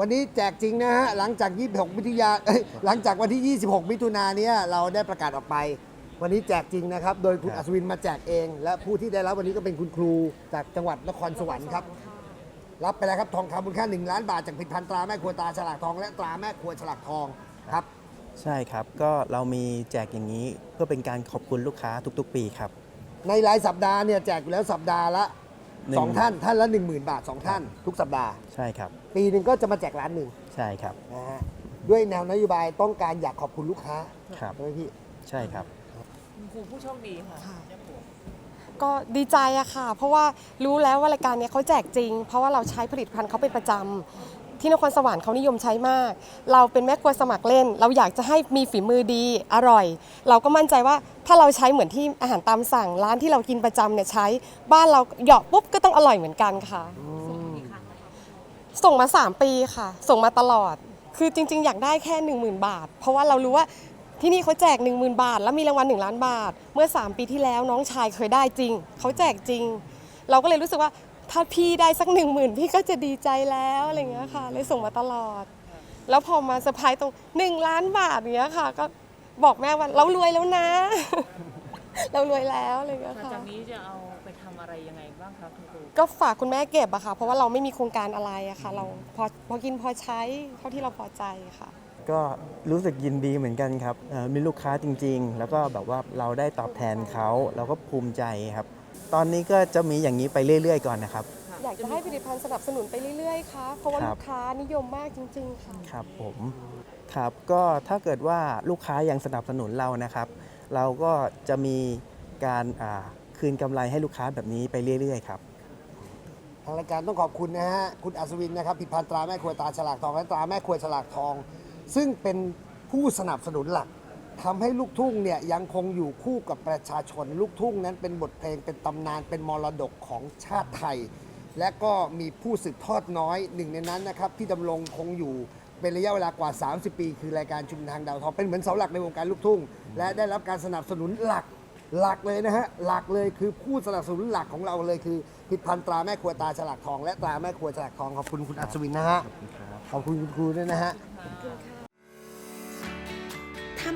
วันนี้แจกจริงนะฮะ หลังจาก 26 มิถุนายนเอ้ยหลังจากวันที่ 26 มิถุนายนเนี้ยเราได้ประกาศออกไป วันนี้แจกจริงนะครับ โดยคุณครับอัศวินมาแจกเอง และผู้ที่ได้รับวันนี้ก็เป็นคุณครูจากจังหวัดนครสวรรค์ครับ รับไปแล้วครับทองคำมูลค่า 1 ล้านบาทจากผลิตภัณฑ์ตราแม่ครัวตาฉลากทองและตราแม่ครัวฉลากทองครับ ใช่ครับ ก็เรามีแจกอย่างนี้เพื่อเป็นการขอบคุณลูกค้าทุก ๆ ปีครับ ในรายสัปดาห์เนี่ยแจกอยู่แล้วสัปดาห์ละหนึ่ง สองท่านท่านละ 10,000 บาทสองท่าน ทุกสัปดาห์ ใช่ครับ ปีหนึ่งก็จะมาแจกล้านหนึ่งใช่ครับนะฮะด้วยแนวนโยบายต้องการอยากขอบคุณลูกค้าครับใช่ไหมพี่ ใช่ครับ คุณครูผู้โชคดีค่ะก็ดีใจอะค่ะ เพราะว่ารู้แล้วว่ารายการเนี้ยเขาแจกจริง เพราะว่าเราใช้ผลิตภัณฑ์เขาเป็นประจำ ที่นครสวรรค์เขานิยมใช้มาก เราเป็นแม่ครัวสมัครเล่น เราอยากจะให้มีฝีมือดีอร่อย เราก็มั่นใจว่าถ้าเราใช้เหมือนที่อาหารตามสั่ง ร้านที่เรากินประจำเนี่ยใช้บ้านเราเหยาะปุ๊บก็ต้องอร่อยเหมือนกันค่ะ ส่งมา 3 ปีค่ะ ส่งมาตลอด คือจริง ๆ อยากได้แค่ 10,000 บาท เพราะว่าเรารู้ว่าที่นี่เขาแจก 10,000 บาท แล้วมีรางวัล1ล้านบาท เมื่อ 3 ปีที่แล้วน้องชายเคยได้จริง เขาแจกจริง เราก็เลยรู้สึกว่า ถ้าพี่ได้สัก1 0,000พี่ก็จะดีใจแล้วอะไรอย่างเงี้ยค่ะ เลยส่งมาตลอด แล้วพอมาเซอร์ไพรส์ตรง1ล้านบาทเนี้ยค่ะ ก็บอกแม่ว่าเรารวยแล้วนะ เรารวยแล้วอะไรอย่างเงี้ยหลังค่ะ จากนี้จะเอาไปทำอะไรยังไงบ้างครับคุณครู ก็ฝากคุณแม่เก็บอะค่ะ เพราะว่าเราไม่มีโครงการอะไรอะค่ะ เราพอพอกินพอใช้เท่าที่เราพอใจค่ะ ก็รู้สึกยินดีเหมือนกันครับเอ่อมีลูกค้าจริงๆ แล้วก็แบบว่าเราได้ตอบแทนเขาเราก็ภูมิใจครับ ตอนนี้ก็จะมีอย่างนี้ไปเรื่อย ๆ ก่อนนะครับ อยากจะให้ผลิตภัณฑ์สนับสนุนไปเรื่อยๆค่ะเพราะว่าครัลูบกค้านิยมมากจริง ๆ ค่ะ ครับผมครับก็ถ้าเกิดว่าลูกค้ายังสนับสนุนเรานะครับ เราก็จะมีการอ่าคืนกำไรให้ลูกค้าแบบนี้ไปเรื่อยๆครับ ทางรายการต้องขอบคุณนะฮะ คุณอัศวินนะครับผิดพันตราแม่ครัวตาฉลากทองและตราแม่ครัวฉลากทอง ซึ่งเป็นผู้สนับสนุนหลัก ทำให้ลูกทุ่งเนี่ยยังคงอยู่คู่กับประชาชน ลูกทุ่งนั้นเป็นบทเพลงเป็นตำนานเป็นมรดกของชาติไทย และก็มีผู้สืบทอดน้อยหนึ่งในนั้นนะครับที่ดำรงคงอยู่เป็นระยะเวลากว่า 30 ปี คือรายการชุมทางดาวทองเป็นเหมือนเสาหลักในวงการลูกทุ่ง และได้รับการสนับสนุนหลักหลักเลยนะฮะหลักเลยคือผู้สนับสนุนหลักของเราเลยคือผลิดพันตราแม่ครัวตาฉลากทอง และตราแม่ครัวฉลากทองขอบคุณคุณอัศวินนะฮะขอบคุณคุณครูด้วยนะฮะถ้า